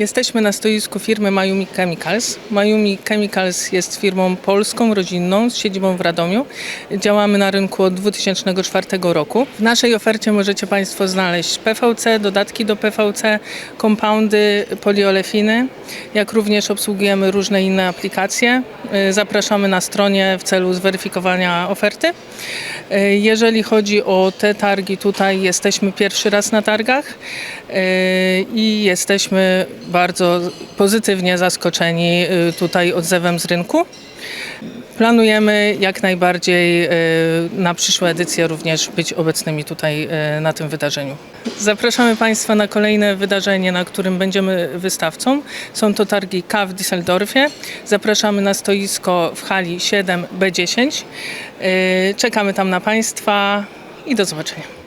Jesteśmy na stoisku firmy Mayumi Chemicals. Mayumi Chemicals jest firmą polską, rodzinną z siedzibą w Radomiu. Działamy na rynku od 2004 roku. W naszej ofercie możecie Państwo znaleźć PVC, dodatki do PVC, kompoundy, poliolefiny, jak również obsługujemy różne inne aplikacje. Y, Zapraszamy na stronie w celu zweryfikowania oferty. Y, Jeżeli chodzi o te targi, tutaj jesteśmy pierwszy raz na targach y, i jesteśmy bardzo pozytywnie zaskoczeni y, tutaj odzewem z rynku. Planujemy jak najbardziej y, na przyszłe edycje również być obecnymi tutaj y, na tym wydarzeniu. Zapraszamy Państwa na kolejne wydarzenie, na którym będziemy wystawcą. Są to targi K w Düsseldorfie. Zapraszamy na stoisko w hali 7B10. Y, Czekamy tam na Państwa i do zobaczenia.